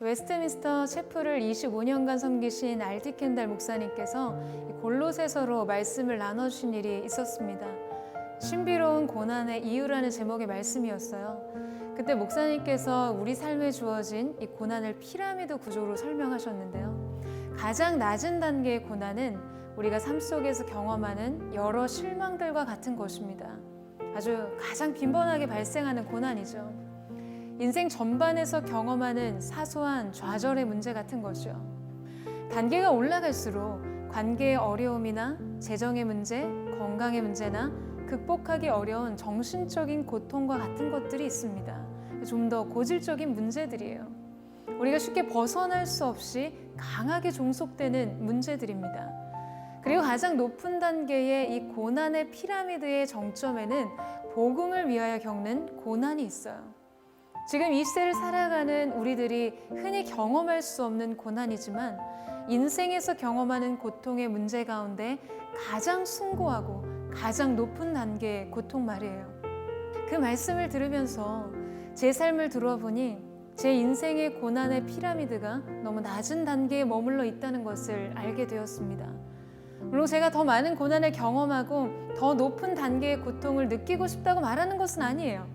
웨스트민스터 체프를 25년간 섬기신 알티 켄달 목사님께서 이 골로새서로 말씀을 나눠주신 일이 있었습니다. 신비로운 고난의 이유라는 제목의 말씀이었어요. 그때 목사님께서 우리 삶에 주어진 이 고난을 피라미드 구조로 설명하셨는데요. 가장 낮은 단계의 고난은 우리가 삶 속에서 경험하는 여러 실망들과 같은 것입니다. 아주 가장 빈번하게 발생하는 고난이죠. 인생 전반에서 경험하는 사소한 좌절의 문제 같은 거죠. 단계가 올라갈수록 관계의 어려움이나 재정의 문제, 건강의 문제나 극복하기 어려운 정신적인 고통과 같은 것들이 있습니다. 좀 더 고질적인 문제들이에요. 우리가 쉽게 벗어날 수 없이 강하게 종속되는 문제들입니다. 그리고 가장 높은 단계의 이 고난의 피라미드의 정점에는 복음을 위하여 겪는 고난이 있어요. 지금 이 시대를 살아가는 우리들이 흔히 경험할 수 없는 고난이지만 인생에서 경험하는 고통의 문제 가운데 가장 숭고하고 가장 높은 단계의 고통 말이에요. 그 말씀을 들으면서 제 삶을 들어보니 제 인생의 고난의 피라미드가 너무 낮은 단계에 머물러 있다는 것을 알게 되었습니다. 물론 제가 더 많은 고난을 경험하고 더 높은 단계의 고통을 느끼고 싶다고 말하는 것은 아니에요.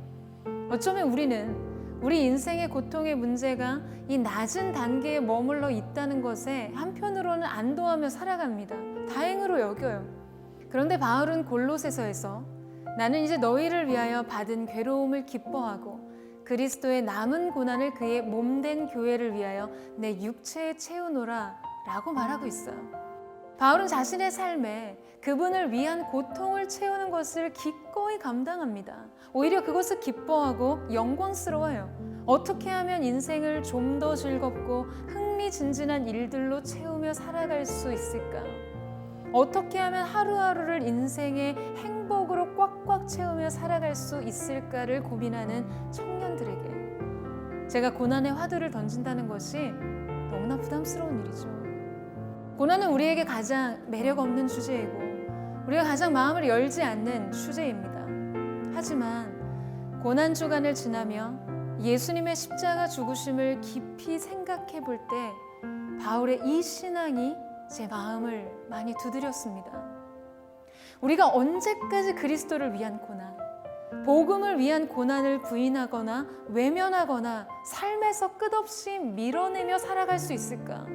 어쩌면 우리는 우리 인생의 고통의 문제가 이 낮은 단계에 머물러 있다는 것에 한편으로는 안도하며 살아갑니다. 다행으로 여겨요. 그런데 바울은 골로새서에서 나는 이제 너희를 위하여 받은 괴로움을 기뻐하고 그리스도의 남은 고난을 그의 몸된 교회를 위하여 내 육체에 채우노라 라고 말하고 있어요. 바울은 자신의 삶에 그분을 위한 고통을 채우는 것을 기꺼이 감당합니다. 오히려 그것을 기뻐하고 영광스러워요. 어떻게 하면 인생을 좀 더 즐겁고 흥미진진한 일들로 채우며 살아갈 수 있을까? 어떻게 하면 하루하루를 인생의 행복으로 꽉꽉 채우며 살아갈 수 있을까를 고민하는 청년들에게 제가 고난의 화두를 던진다는 것이 너무나 부담스러운 일이죠. 고난은 우리에게 가장 매력 없는 주제이고 우리가 가장 마음을 열지 않는 주제입니다. 하지만 고난 주간을 지나며 예수님의 십자가 죽으심을 깊이 생각해 볼 때 바울의 이 신앙이 제 마음을 많이 두드렸습니다. 우리가 언제까지 그리스도를 위한 고난, 복음을 위한 고난을 부인하거나 외면하거나 삶에서 끝없이 밀어내며 살아갈 수 있을까?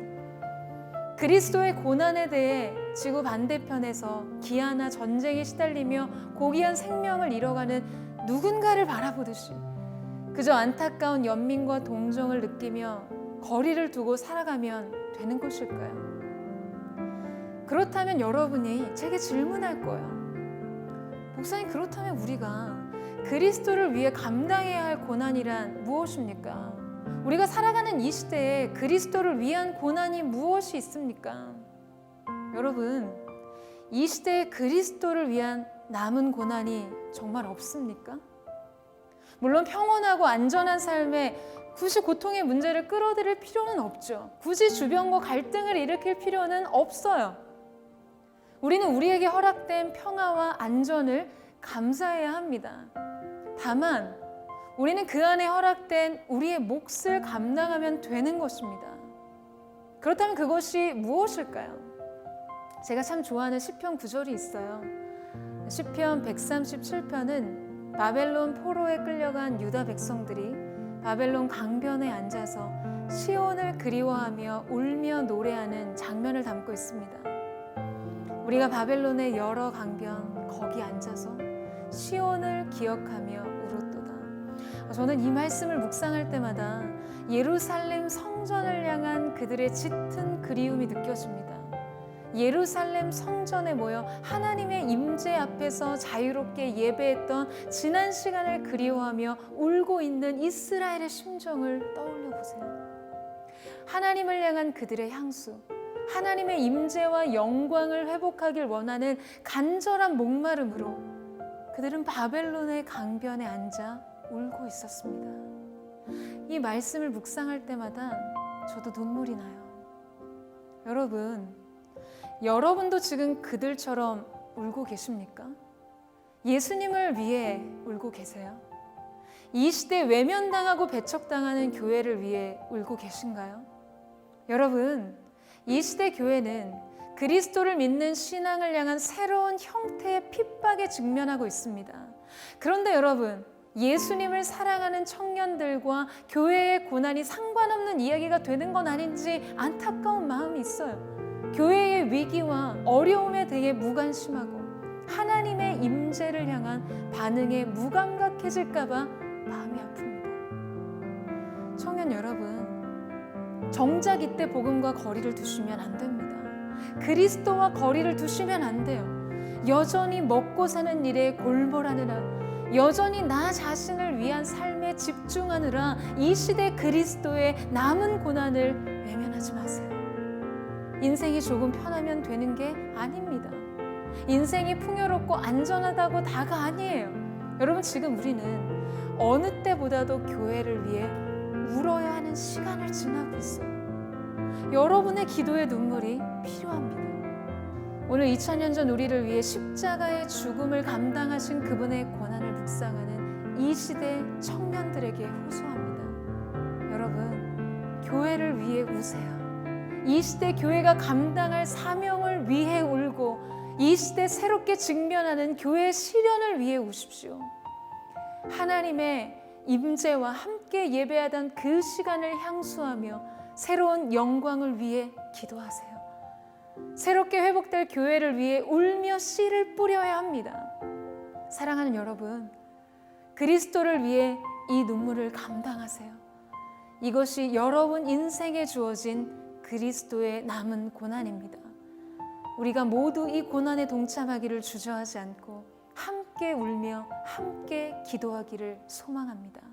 그리스도의 고난에 대해 지구 반대편에서 기아나 전쟁에 시달리며 고귀한 생명을 잃어가는 누군가를 바라보듯이 그저 안타까운 연민과 동정을 느끼며 거리를 두고 살아가면 되는 것일까요? 그렇다면 여러분이 제게 질문할 거예요. 목사님, 그렇다면 우리가 그리스도를 위해 감당해야 할 고난이란 무엇입니까? 우리가 살아가는 이 시대에 그리스도를 위한 고난이 무엇이 있습니까? 여러분, 이 시대에 그리스도를 위한 남은 고난이 정말 없습니까? 물론 평온하고 안전한 삶에 굳이 고통의 문제를 끌어들일 필요는 없죠. 굳이 주변과 갈등을 일으킬 필요는 없어요. 우리는 우리에게 허락된 평화와 안전을 감사해야 합니다. 다만, 우리는 그 안에 허락된 우리의 몫을 감당하면 되는 것입니다. 그렇다면 그것이 무엇일까요? 제가 참 좋아하는 시편 구절이 있어요. 시편 137편은 바벨론 포로에 끌려간 유다 백성들이 바벨론 강변에 앉아서 시온을 그리워하며 울며 노래하는 장면을 담고 있습니다. 우리가 바벨론의 여러 강변 거기 앉아서 시온을 기억하며 울었도다. 저는 이 말씀을 묵상할 때마다 예루살렘 성전을 향한 그들의 짙은 그리움이 느껴집니다. 예루살렘 성전에 모여 하나님의 임재 앞에서 자유롭게 예배했던 지난 시간을 그리워하며 울고 있는 이스라엘의 심정을 떠올려 보세요. 하나님을 향한 그들의 향수, 하나님의 임재와 영광을 회복하길 원하는 간절한 목마름으로 그들은 바벨론의 강변에 앉아 울고 있었습니다. 이 말씀을 묵상할 때마다 저도 눈물이 나요. 여러분, 여러분도 지금 그들처럼 울고 계십니까? 예수님을 위해 울고 계세요? 이 시대 외면당하고 배척당하는 교회를 위해 울고 계신가요? 여러분, 이 시대 교회는 그리스도를 믿는 신앙을 향한 새로운 형태의 핍박에 직면하고 있습니다. 그런데 여러분, 예수님을 사랑하는 청년들과 교회의 고난이 상관없는 이야기가 되는 건 아닌지 안타까운 마음이 있어요. 교회의 위기와 어려움에 대해 무관심하고 하나님의 임재를 향한 반응에 무감각해질까봐 마음이 아픕니다. 청년 여러분, 정작 이때 복음과 거리를 두시면 안 됩니다. 그리스도와 거리를 두시면 안 돼요. 여전히 먹고 사는 일에 골몰하느라 여전히 나 자신을 위한 삶에 집중하느라 이 시대 그리스도의 남은 고난을 외면하지 마세요. 인생이 조금 편하면 되는 게 아닙니다. 인생이 풍요롭고 안전하다고 다가 아니에요. 여러분 지금 우리는 어느 때보다도 교회를 위해 울어야 하는 시간을 지나고 있어요. 여러분의 기도의 눈물이 필요합니다. 오늘 2000년 전 우리를 위해 십자가의 죽음을 감당하신 그분의 고난을 묵상하는 이 시대 청년들에게 호소합니다. 여러분, 교회를 위해 우세요. 이 시대 교회가 감당할 사명을 위해 울고 이 시대 새롭게 직면하는 교회의 시련을 위해 우십시오. 하나님의 임재와 함께 예배하던 그 시간을 향수하며 새로운 영광을 위해 기도하세요. 새롭게 회복될 교회를 위해 울며 씨를 뿌려야 합니다. 사랑하는 여러분, 그리스도를 위해 이 눈물을 감당하세요. 이것이 여러분 인생에 주어진 그리스도의 남은 고난입니다. 우리가 모두 이 고난에 동참하기를 주저하지 않고 함께 울며 함께 기도하기를 소망합니다.